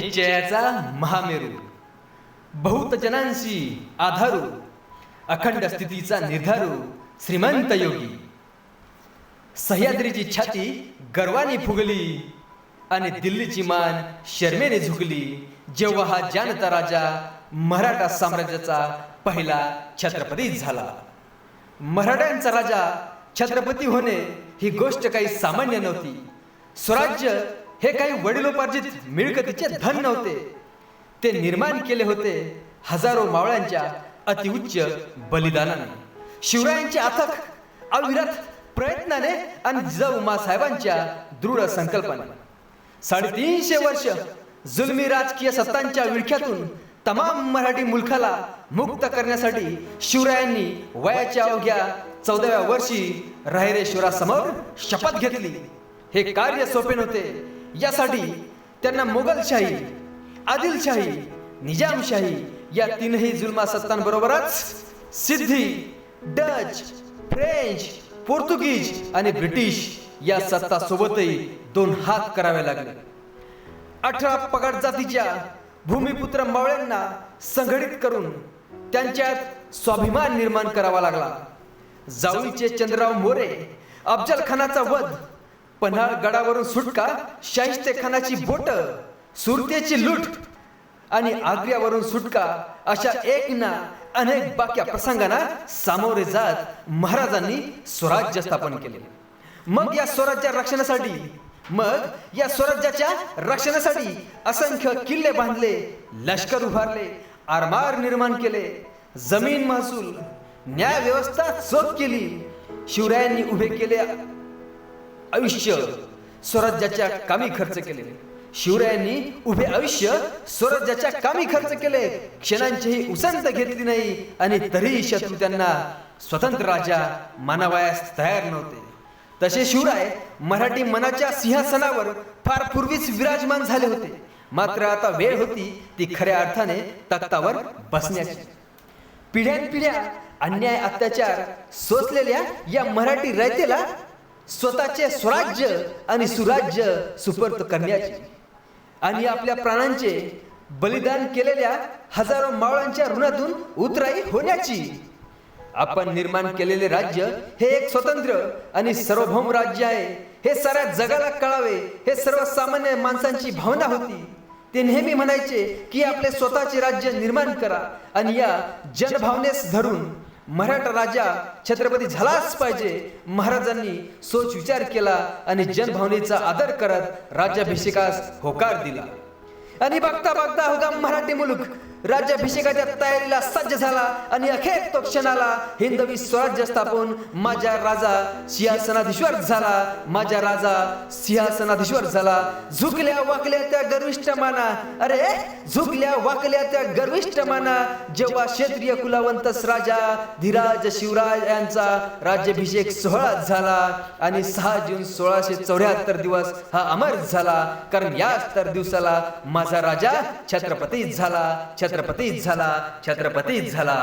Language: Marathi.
निश्चयाचा महामेरू. बहुत जनांशी आधारू. अखंड स्थितीचा निर्धारू. श्रीमंत योगी. सह्याद्रीची छाती गर्वाने फुगली आणि दिल्लीची मान शर्मेने झुकली. जेव्हा हा जानता राजा मराठा साम्राज्याचा पहिला छत्रपती झाला. मराठ्यांचा राजा छत्रपती होणे ही गोष्ट काही सामान्य नव्हती. स्वराज्य हे काही वडिलोपार्जित मिळकतीचे धन नव्हते. ते निर्माण केले होते हजारो मावळ्यांच्या अतिउच्च बलिदानाने. शिवरायांच्या अथक अविरत प्रयत्नाने आणि जिजाऊ साहेबांच्या दृढ संकल्पाने. साडेतीनशे वर्ष जुलमी राजकीय सत्तांच्या विळख्यातून तमाम मराठी मुलखाला मुक्त करण्यासाठी शिवरायांनी वयाच्या अवघ्या चौदाव्या वर्षी राहिरेश्वरासमोर शपथ घेतली. हे कार्य सोपे नव्हते. यासाठी त्यांना मोगलशाही आदिलशाही निजामशाही या तीनही जुलमा सत्तांबरोबरच सिद्धी डच फ्रेंच पोर्तुगीज आणि ब्रिटिश या सत्ता सोबतही दोन हात करावे लागले. अठरा पगड जातीच्या भूमिपुत्र मावळ्यांना संघटित करून त्यांच्यात स्वाभिमान निर्माण करावा लागला. जावळीचे चंद्रराव मोरे अफजल खानाचा वध पन्हाळ गडावरून सुटका शाहिस्ते खानाची बोट सुरतेची लूट आणि आग्र्यावरून सुटका अशा एक ना अनेक बाक्या प्रसंगांना सामोरे जात महाराजांनी स्वराज्य स्थापन केले. मग या स्वराज्या रक्षणासाठी मग या स्वराज्याच्या रक्षणासाठी असंख्य किल्ले बांधले लष्कर उभारले आरमार निर्माण केले जमीन महसूल न्याय व्यवस्था चोख केली शिवरायांनी उभे केले आयुष्य स्वराज्याच्या कामी खर्च केले. शिवरायांनी उभे आयुष्य स्वराज्याच्या कामी खर्च केले. क्षणांचीही उसंत घेतली नाही आणि तरीही शत्रू त्यांना स्वतंत्र राजा मानावयास तयार नव्हते. तसे शिवराय मराठी मनाच्या सिंहासनावर फार पूर्वीच विराजमान झाले होते. मात्र आता वेळ होती ती खऱ्या अर्थाने तख्तावर बसण्याची. पिढ्यानपिढ्या अन्याय अत्याचार सोचलेल्या या मराठी रयतेला स्वतःचे स्वराज्य आणि सुराज्य सुपर्त करण्याची. आणि आपल्या प्राणांचे बलिदान केलेल्या हजारो मावळांच्या ऋणातून उतराई होण्याची. आपण निर्माण केलेले राज्य हे एक स्वतंत्र आणि सार्वभौम राज्य आहे. हे साऱ्या जगाला कळावे. हे सर्वसामान्य माणसांची भावना होती. ते नेहमी म्हणायचे की आपले स्वतःचे राज्य निर्माण करा आणि या जनभावनेस धरून मराठा राजा छत्रपती झालाच पाहिजे. महाराजांनी सोच विचार केला आणि जनभावनेचा आदर करत राज्याभिषेकास होकार दिला. आणि बघता बघता होगा मराठी मुलुक राज्याभिषेकाच्या तयारीला सज्ज झाला आणि अखेर तो क्षणाला हिंदवी स्वराज्य स्थापन. माझ्या राजा सिंहासनाधीश्वर झाला. माझ्या राजा सिंहासनाधीश्वर झाला. झुकल्या वाकल्या त्या गर्विष्ठ माना. अरे झुकल्या वाकल्या त्या गर्विष्ठ माना. जेव्हा क्षेत्रीय कुलावंतस राजा धीराज शिवराज यांचा राज्याभिषेक सोहळा झाला आणि सहा जून सोळाशे चौऱ्याहत्तर दिवस हा अमर झाला. कारण याच तर दिवसाला माझा राजा छत्रपती झाला. छत्रपतीच झाला छत्रपतीच झाला.